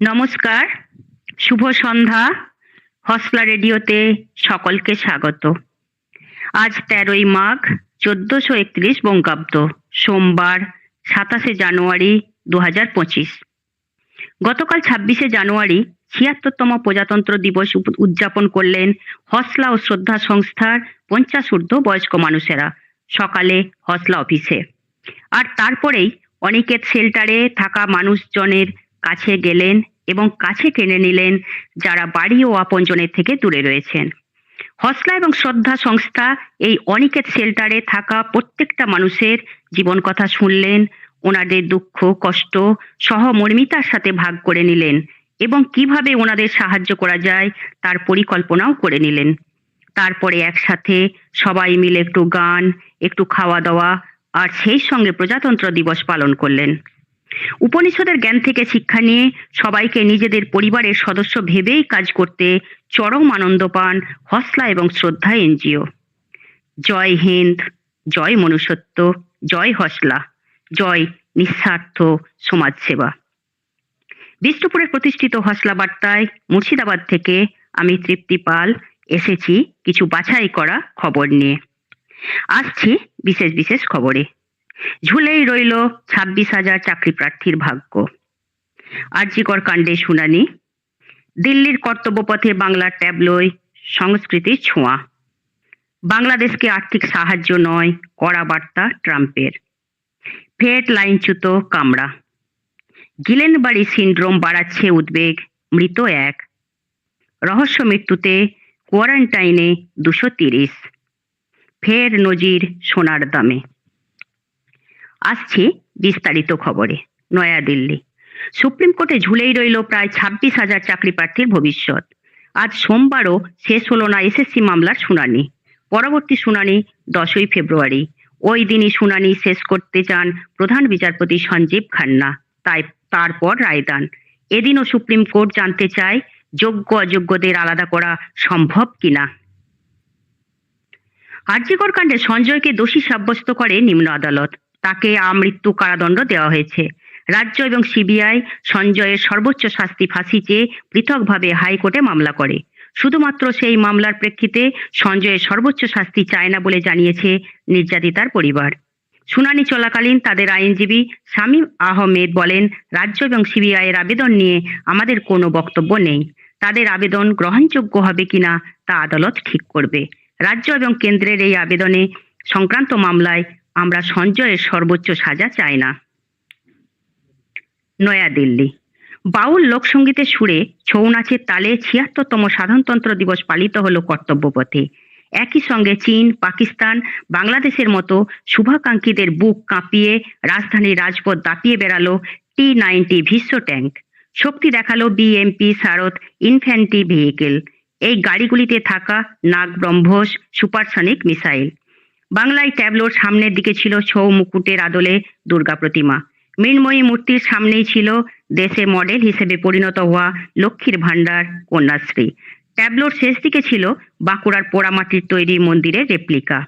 নমস্কার, শুভ সন্ধ্যা। হসলা রেডিওতে সকলকে স্বাগত। আজ তেরোই মাঘ, চোদ্দশো একত্রিশ বঙ্গাব্দ, সোমবার, সাতাশে জানুয়ারি দু হাজার পঁচিশ। গতকাল ছাব্বিশে জানুয়ারি ছিয়াত্তরতম প্রজাতন্ত্র দিবস উদযাপন করলেন হসলা ও শ্রদ্ধা সংস্থার পঞ্চাশ ঊর্ধ্ব বয়স্ক মানুষেরা। সকালে হসলা অফিসে। আর তারপরেই অনিকেত শেল্টারে থাকা মানুষজনের কাছে গেলেন এবং কাছে টেনে নিলেন যারা বাড়ি ও আপনজনের থেকে দূরে রয়েছেন। হসলা এবং শ্রদ্ধা সংস্থা এই অনিকেত শেল্টারে থাকা প্রত্যেকটা মানুষের জীবন কথা শুনলেন, ওনাদের দুঃখ, কষ্ট সহমর্মিতার সাথে ভাগ করে নিলেন এবং কীভাবে ওনাদের সাহায্য করা যায় তার পরিকল্পনাও করে নিলেন। তারপরে একসাথে সবাই মিলে একটু গান, একটু খাওয়া দাওয়া আর সেই সঙ্গে প্রজাতন্ত্র দিবস পালন করলেন। উপনিষদের জ্ঞান থেকে শিক্ষা নিয়ে সবাইকে নিজেদের পরিবারের সদস্য ভেবেই কাজ করতে চরম আনন্দ পান হসলা এবং শ্রদ্ধা এনজিও। জয় হিন্দ, জয় মনুষ্যত্ব, জয় হসলা, জয় নিঃস্বার্থ সমাজসেবা বিষ্ণুপুরে প্রতিষ্ঠিত হসলা বার্তায় মুর্শিদাবাদ থেকে আমি তৃপ্তি পাল এসেছি কিছু বাছাই করা খবর নিয়ে। আসছি বিশেষ বিশেষ খবরে। ঝুলেই রইল ছাব্বিশ হাজার চাকরি প্রার্থীর ভাগ্য। আরজিকর কাণ্ডে শুনানি। দিল্লির কর্তব্যপথে বাংলার ট্যাবলয় সংস্কৃতির ছোঁয়া। বাংলাদেশকে আর্থিক সাহায্য নয়, কড়া বার্তা ট্রাম্পের। ফের লাইনচ্যুত কামড়া গিলেনবাড়ি সিন্ড্রোম বাড়াচ্ছে উদ্বেগ, মৃত এক। রহস্য মৃত্যুতে কোয়ারেন্টাইনে দুশো তিরিশ। ফের নজির সোনার দামে। আসছে বিস্তারিত খবরে। নয়াদিল্লি। সুপ্রিম কোর্টে ঝুলেই রইল প্রায় ছাব্বিশ হাজার চাকরি প্রার্থীর ভবিষ্যৎ। আজ সোমবারও শেষ হলো না এসএসসি মামলার শুনানি। পরবর্তী শুনানি দশই ফেব্রুয়ারি। ওই দিনই শুনানি শেষ করতে চান প্রধান বিচারপতি সঞ্জীব খান্না। তাই তারপর রায়দান। এদিনও সুপ্রিম কোর্ট জানতে চায়, যোগ্য অযোগ্যদের আলাদা করা সম্ভব কিনা। আর্যিকর কাণ্ডে সঞ্জয়কে দোষী সাব্যস্ত করে নিম্ন আদালত। তাকে আমৃত্যু কারাদণ্ড দেওয়া হয়েছে। রাজ্য এবং সিবিআই সঞ্জয়ের সর্বোচ্চ শাস্তি ফাঁসি চেয়ে পৃথকভাবে হাইকোর্টে মামলা করে। শুধুমাত্র সেই মামলার প্রেক্ষিতে সঞ্জয়ের সর্বোচ্চ শাস্তি চায় না বলে জানিয়েছে নির্যাতিতার পরিবার। শুনানি চলাকালীন তাদের আইনজীবী শামীম আহমেদ বলেন, রাজ্য এবং সিবিআই এর আবেদন নিয়ে আমাদের কোনো বক্তব্য নেই। তাদের আবেদন গ্রহণযোগ্য হবে কিনা তা আদালত ঠিক করবে। রাজ্য এবং কেন্দ্রের এই আবেদনে সংক্রান্ত মামলায় আমরা সঞ্জয়ের সর্বোচ্চ সাজা চাই না। নয়াদিল্লি বাউল লোকসঙ্গীতের সুরে ছৌ নাচের তালে ছিয়াত্তরতম সাধারণতন্ত্র দিবস পালিত হলো কর্তব্যপথে। একই সঙ্গে চীন, পাকিস্তান, বাংলাদেশের মতো শুভাকাঙ্ক্ষীদের বুক কাঁপিয়ে রাজধানীর রাজপথ দাপিয়ে বেড়ালো টি নাইনটি ভীষ্ম ট্যাঙ্ক। শক্তি দেখাল বিএমপি সারথ ইনফ্যান্ট্রি ভেহিকেল। এই গাড়িগুলিতে থাকা নাগ ব্রহ্মস সুপারসনিক মিসাইল। বাংলায় ট্যাবলোর সামনের দিকে ছিল ছৌ মুকুটের আদলে দুর্গা প্রতিমা। মৃন্ময়ী মূর্তির সামনেই ছিল দেশে মডেল হিসেবে পরিণত হওয়া লক্ষ্মীর ভাণ্ডার, কন্যাশ্রী। ট্যাবলোর শেষ দিকে ছিল বাঁকুড়ার পোড়ামাটির তৈরি মন্দিরের রেপ্লিকা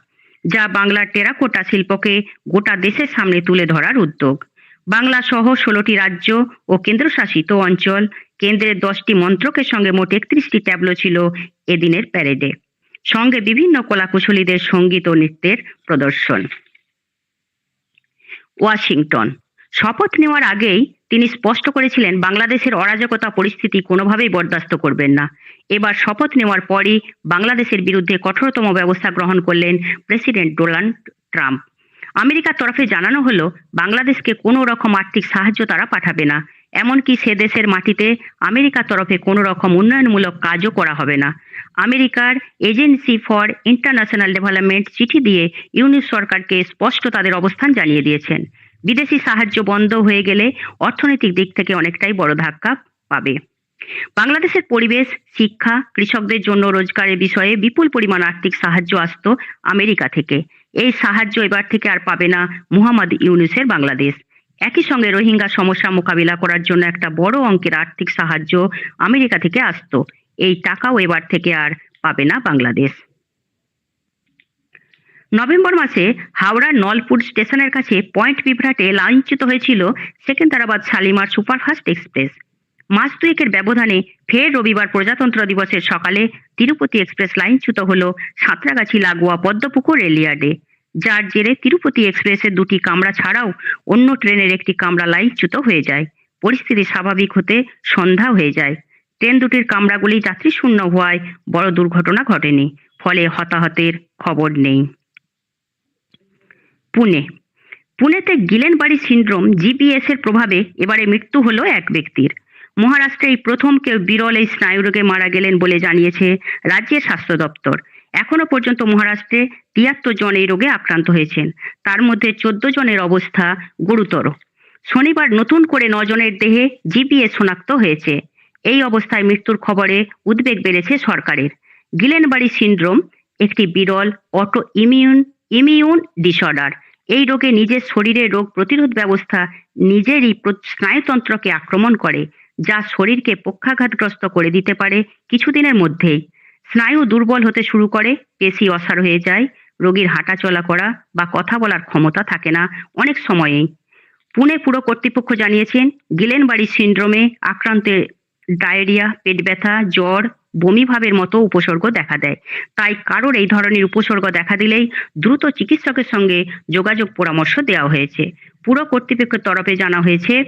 যা বাংলার টেরাকোটা শিল্পকে গোটা দেশের সামনে তুলে ধরার উদ্যোগ। বাংলা সহ ষোলোটি রাজ্য ও কেন্দ্রশাসিত অঞ্চল, কেন্দ্রের দশটি মন্ত্রকের সঙ্গে মোট একত্রিশটি ট্যাবলো ছিল এদিনের প্যারেডে সঙ্গে বিভিন্ন কলাকুশলীদের সংগীত ও নৃত্যের প্রদর্শন। ওয়াশিংটন। শপথ নেওয়ার আগেই তিনি স্পষ্ট করেছিলেন, বাংলাদেশের অরাজকতা পরিস্থিতি কোনোভাবেই বরদাস্ত করবেন না। এবার শপথ নেওয়ার পরই বাংলাদেশের বিরুদ্ধে কঠোরতম ব্যবস্থা গ্রহণ করলেন প্রেসিডেন্ট ডোনাল্ড ট্রাম্প। আমেরিকার তরফে জানানো হলো, বাংলাদেশকে কোনো রকম আর্থিক সাহায্য তারা পাঠাবে না। এমনকি সে দেশের মাটিতে আমেরিকার তরফে কোনো রকম উন্নয়নমূলক কাজও করা হবে না। আমেরিকার এজেন্সি ফর ইন্টারন্যাশনাল ডেভেলপমেন্ট চিঠি দিয়ে ইউনিস সরকারকে স্পষ্ট তাদের অবস্থান জানিয়ে দিয়েছেন। বিদেশি সাহায্য বন্ধ হয়ে গেলে অর্থনৈতিক দিক থেকে অনেকটাই বড় ধাক্কা পাবে। বাংলাদেশের পরিবেশ, শিক্ষা, কৃষকদের জন্য রোজগারের বিষয়ে বিপুল পরিমাণ আর্থিক সাহায্য আসত আমেরিকা থেকে। এই সাহায্য এবার থেকে আর পাবে না মুহাম্মদ ইউনুসের বাংলাদেশ। একই সঙ্গে রোহিঙ্গা সমস্যা মোকাবিলা করার জন্য একটা বড় অঙ্কের আর্থিক সাহায্য আমেরিকা থেকে আসতো। এই টাকাও এবার থেকে আর পাবে না বাংলাদেশ। নভেম্বর মাসে হাওড়ার নলপুর স্টেশনের কাছে পয়েন্ট বিভ্রাটে লাইনচ্যুত হয়েছিল সেকেন্দারাবাদ শালিমার সুপারফাস্ট এক্সপ্রেস। মাস দুয়েকের ব্যবধানে ফের রবিবার প্রজাতন্ত্র দিবসের সকালে তিরুপতি এক্সপ্রেস লাইনচ্যুত হল সাঁতরাগাছি লাগোয়া পদ্মপুকুর রেলইয়ার্ডে যার জেরে তিরুপতি এক্সপ্রেসের দুটি কামরা ছাড়াও অন্য ট্রেনের একটি কামরা লাইনচ্যুত হয়ে যায়। পরিস্থিতি স্বাভাবিক হতে সন্ধ্যা হয়ে যায়। ট্রেন দুটির কামরাগুলি যাত্রী শূন্য হওয়ায় বড় দুর্ঘটনা ঘটেনি, ফলে হতাহতের খবর নেই। পুনে। পুনেতে গিলেনবাড়ি সিন্ড্রোম জিপিএস এর প্রভাবে এবারে মৃত্যু হলো এক ব্যক্তির। মহারাষ্ট্রে এই প্রথম কেউ বিরল এই স্নায়ুরোগে মারা গেলেন বলে জানিয়েছে রাজ্যের স্বাস্থ্য দপ্তর। এখনও পর্যন্ত মহারাষ্ট্রে তিয়াত্তর জন এই রোগে আক্রান্ত হয়েছেন। তার মধ্যে চোদ্দ জনের অবস্থা গুরুতর। শনিবার নতুন করে নজনের দেহে জিপিএস শনাক্ত হয়েছে। এই অবস্থায় মৃত্যুর খবরে উদ্বেগ বেড়েছে সরকারের। গিলেনবাড়ি সিন্ড্রোম, একটি বিরল অটো ইমিউন ইমিউন ডিসঅর্ডার এই রোগে নিজের শরীরের রোগ প্রতিরোধ ব্যবস্থা নিজেরই স্নায়ুতন্ত্রকে আক্রমণ করে, যা শরীরকে পক্ষাঘাতগ্রস্ত করে দিতে পারে কিছুদিনের মধ্যেই। স্নায়ু দুর্বল হতে শুরু করে, পেশি অসাড় হয়ে যায়, রোগীর হাঁটা চলা করা বা কথা বলার ক্ষমতা থাকে না অনেক সময়েই। পুনে পুর কর্তৃপক্ষ জানিয়েছেন, গিলেনবাড়ি সিন্ড্রোমে আক্রান্তের ডায়রিয়া, পেট ব্যথা, জ্বর, বমি ভাবের মতো উপসর্গ দেখা দেয়। তাই কারোর এই ধরনের উপসর্গ দেখা দিলেই দ্রুত চিকিৎসকের সঙ্গে যোগাযোগ পরামর্শ দেওয়া হয়েছে। পুরো কর্তৃপক্ষের তরফে জানা হয়েছে,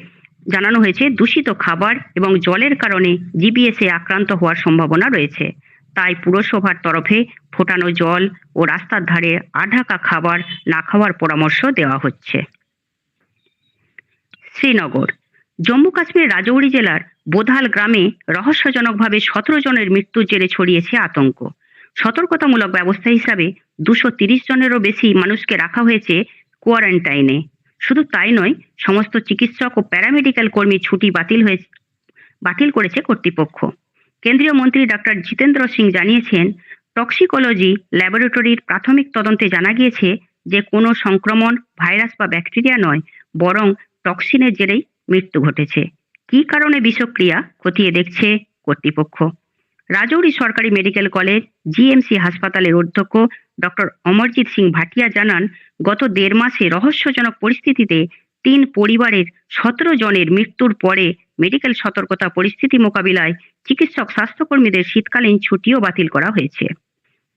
জানানো হয়েছে দূষিত খাবার এবং জলের কারণে জিবিএস আক্রান্ত হওয়ার সম্ভাবনা রয়েছে। তাই পুরসভার তরফে ফোটানো জল ও রাস্তার ধারে আঢাকা খাবার না খাওয়ার পরামর্শ দেওয়া হচ্ছে। শ্রীনগর জম্মু কাশ্মীর রাজৌরি জেলার বোধাল গ্রামে রহস্যজনকভাবে সতেরো জনের মৃত্যুর জেরে ছড়িয়েছে আতঙ্ক। সতর্কতামূলক ব্যবস্থা হিসাবে দুশো তিরিশ জনেরও বেশি মানুষকে রাখা হয়েছে কোয়ারেন্টাইনে। শুধু তাই নয়, সমস্ত চিকিৎসক ও প্যারামেডিক্যাল কর্মী ছুটি বাতিল হয়েছে, বাতিল করেছে কর্তৃপক্ষ। কেন্দ্রীয় মন্ত্রী ডক্টর জিতেন্দ্র সিং জানিয়েছেন, টক্সিকোলজি ল্যাবরেটরির প্রাথমিক তদন্তে জানা গিয়েছে যে কোনো সংক্রমণ, ভাইরাস বা ব্যাকটেরিয়া নয়, বরং টক্সিনের জেরেই মৃত্যু ঘটেছে। কি কারণে বিষক্রিয়া? খতিয়ে দেখছে কর্তৃপক্ষ। রাজৌরি সরকারি মেডিকেল কলেজ, জিএমসি হাসপাতালের অধ্যক্ষ ডক্টর অমরজিৎ সিং ভাটিয়া জানান, গত দেড় মাসে রহস্যজনক পরিস্থিতিতে তিন পরিবারের সতেরো জনের মৃত্যুর পরে মেডিকেল সতর্কতা পরিস্থিতি মোকাবিলায় চিকিৎসক স্বাস্থ্যকর্মীদের শীতকালীন ছুটিও বাতিল করা হয়েছে।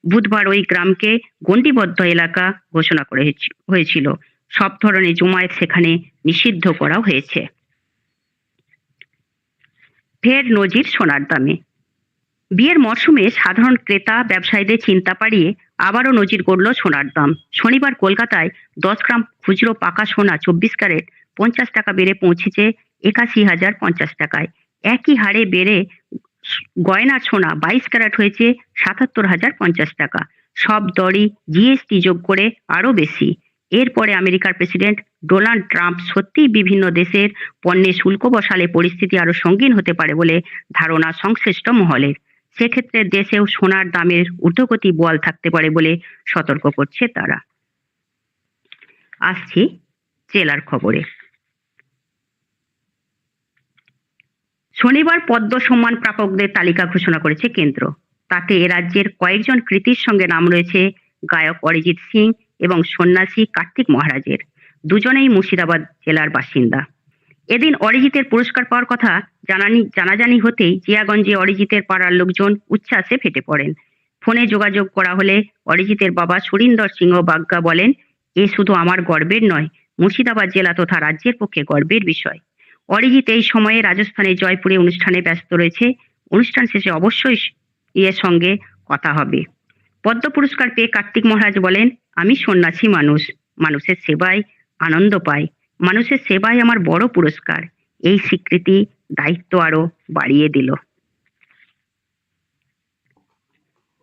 বুধবার ওই গ্রামকে গণ্ডিবদ্ধ এলাকা ঘোষণা করে হয়েছিল। সব ধরনের জমায়েত সেখানে নিষিদ্ধ করা হয়েছে। ফের নজির সোনার দামে। বিয়ের মরশুমে সাধারণ ক্রেতা, ব্যবসায়ীদের চিন্তা পাড়িয়ে আবারও নজির গড়ল সোনার দাম। শনিবার কলকাতায় দশ গ্রাম খুচরো পাকা সোনা চব্বিশ ক্যারেট পঞ্চাশ টাকা বেড়ে পৌঁছেছে একাশি হাজার পঞ্চাশ টাকায়। একই হারে বেড়ে গয়না সোনা বাইশ ক্যারেট হয়েছে সাতাত্তর হাজার পঞ্চাশ টাকা। সব দরই জিএসটি যোগ করে আরও বেশি। এরপরে আমেরিকার প্রেসিডেন্ট ডোনাল্ড ট্রাম্প সত্যিই বিভিন্ন দেশের পণ্যে শুল্ক বসালে পরিস্থিতি আরও সঙ্গীন হতে পারে বলে ধারণা সংশ্লিষ্ট মহলের সেক্ষেত্রে দেশেও সোনার দামের ঊর্ধ্বগতি বল থাকতে পারে বলে সতর্ক করছে তারা। আসছি জেলার খবরে। শনিবার পদ্ম সম্মান প্রাপকদের তালিকা ঘোষণা করেছে কেন্দ্র। তাতে এ রাজ্যের কয়েকজন কৃতির সঙ্গে নাম রয়েছে গায়ক অরিজিৎ সিং এবং সন্ন্যাসী কার্তিক মহারাজের। দুজনেই মুর্শিদাবাদ জেলার বাসিন্দা। এদিন অরিজিতের পুরস্কার পাওয়ার কথা জানানি, জানাজানি হতেই জিয়াগঞ্জে অরিজিতের পাড়ার লোকজন উচ্ছ্বাসে ফেটে পড়েন। ফোনে যোগাযোগ করা হলে অরিজিতের বাবা সুরিন্দর সিংহ বাগ্গা বলেন, এ শুধু আমার গর্বের নয়, মুর্শিদাবাদ জেলা তথা রাজ্যের পক্ষে গর্বের বিষয়। অরিজিৎ এই সময়ে রাজস্থানের জয়পুরে অনুষ্ঠানে ব্যস্ত রয়েছে। অনুষ্ঠান শেষে অবশ্যই এর সঙ্গে কথা হবে। পদ্ম পুরস্কার পেয়ে কার্তিক মহারাজ বলেন, আমি সন্ন্যাসী মানুষ, মানুষের সেবায় আনন্দ পাই। মানুষের সেবাই আমার বড় পুরস্কার। এই স্বীকৃতি দায়িত্ব আরও বাড়িয়ে দিল।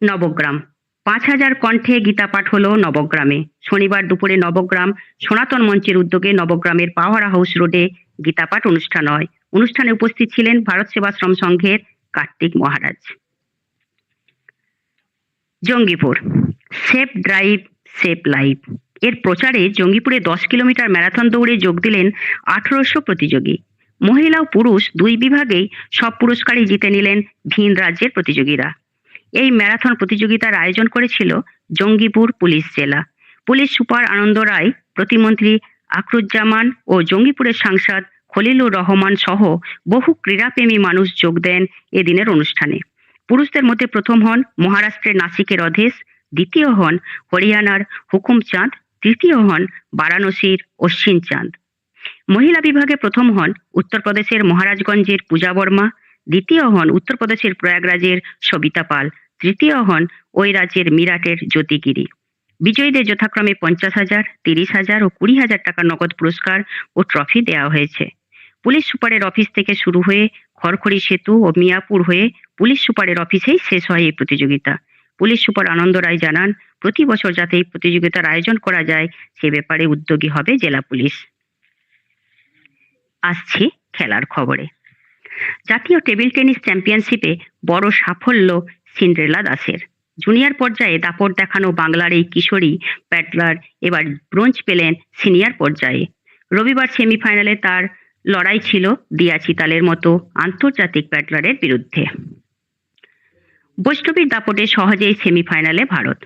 নবগ্রাম। পাঁচ হাজার কণ্ঠে গীতা পাঠ হলো নবগ্রামে। শনিবার দুপুরে নবগ্রাম সনাতন মঞ্চের উদ্যোগে নবগ্রামের পাওয়ারা হাউস রোডে গীতা পাঠ অনুষ্ঠান হয়। অনুষ্ঠানে উপস্থিত ছিলেন ভারত সেবাশ্রম সংঘের Kartik Maharaj. Jangipur. Safe drive, safe life. এর প্রচারে জঙ্গিপুরে দশ কিলোমিটার ম্যারাথন দৌড়ে যোগ দিলেন আঠারোশো প্রতিযোগী। মহিলা ও পুরুষ দুই বিভাগেই সব পুরস্কারই জিতে নিলেন ভিন রাজ্যের প্রতিযোগীরা। এই ম্যারাথন প্রতিযোগিতার আয়োজন করেছিল জঙ্গিপুর পুলিশ জেলা। পুলিশ সুপার আনন্দ রায়, প্রতিমন্ত্রী আকরুজ্জামান ও জঙ্গিপুরের সাংসদ খলিলুর রহমান সহ বহু ক্রীড়াপ্রেমী মানুষ যোগ দেন এদিনের অনুষ্ঠানে। পুরুষদের মধ্যে প্রথম হন মহারাষ্ট্রের নাসিকের অধেশ, দ্বিতীয় হন হরিয়ানার হুকুমচাঁদ, তৃতীয় হন বারাণসীর অশ্বিন চাঁদ মহিলা বিভাগে প্রথম হন উত্তরপ্রদেশের মহারাজগঞ্জের পূজা বর্মা, দ্বিতীয় হন উত্তরপ্রদেশের প্রয়াগরাজের সবিতা পাল, তৃতীয় হন ওই রাজ্যের মিরাটের জ্যোতিগিরি। বিজয়ীদের যথাক্রমে পঞ্চাশ হাজার, তিরিশ হাজার ও কুড়ি হাজার টাকা নগদ পুরস্কার ও ট্রফি দেওয়া হয়েছে। পুলিশ সুপারের অফিস থেকে শুরু হয়ে খড়খড়ি সেতু ও মিয়াপুর হয়ে পুলিশ সুপারের অফিসেই শেষ হয় এই প্রতিযোগিতা। পুলিশ সুপার আনন্দ রায় জানান, প্রতি বছর যাতে এই প্রতিযোগিতার আয়োজন করা যায়, সে ব্যাপারে উদ্যোগী হবে জেলা পুলিশ। আসছি খেলার খবরে। জাতীয় টেবিল টেনিস চ্যাম্পিয়নশিপে বড় সাফল্য সিন্ড্রেলা দাসের। জুনিয়র পর্যায়ে দাপট দেখানো বাংলার এই কিশোরী প্যাটলার এবার ব্রোঞ্জ পেলেন সিনিয়র পর্যায়ে। রবিবার সেমিফাইনালে তার লড়াই ছিল দিয়া চিতালের মতো আন্তর্জাতিক ব্যাটলারের বিরুদ্ধে। বৈষ্ণবীর দাপটে সহজেই সেমিফাইনালে ভারত।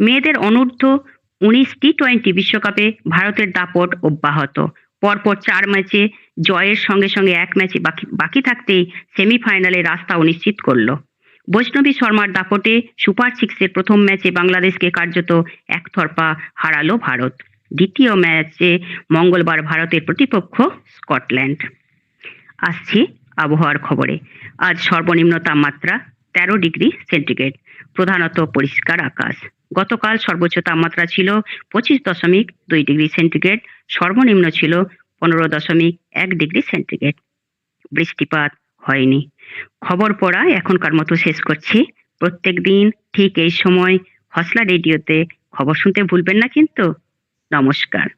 মেয়েদের অনূর্ধ্ব উনিশ টি টোয়েন্টি বিশ্বকাপে ভারতের দাপট অব্যাহত। পরপর চার ম্যাচে জয়ের সঙ্গে সঙ্গে এক ম্যাচে বাকি বাকি থাকতেই সেমিফাইনালে রাস্তা অনিশ্চিত করল। বৈষ্ণবী শর্মার দাপটে সুপার সিক্সের প্রথম ম্যাচে বাংলাদেশকে কার্যত একতরফা হারালো ভারত। দ্বিতীয় ম্যাচে মঙ্গলবার ভারতের প্রতিপক্ষ স্কটল্যান্ড। আসছি আবহাওয়ার খবরে। আজ সর্বনিম্ন তাপমাত্রা তেরো ডিগ্রি সেন্টিগ্রেড, প্রধানত পরিষ্কার আকাশ। গতকাল সর্বোচ্চ তাপমাত্রা ছিল পঁচিশ দশমিক দুই ডিগ্রি সেন্টিগ্রেড, সর্বনিম্ন ছিল পনেরো দশমিক এক ডিগ্রি সেন্টিগ্রেড। বৃষ্টিপাত হয়নি। খবর পড়া এখনকার মতো শেষ করছি। প্রত্যেক দিন ঠিক এই সময় হসলা রেডিওতে খবর শুনতে ভুলবেন না কিন্তু। নমস্কার।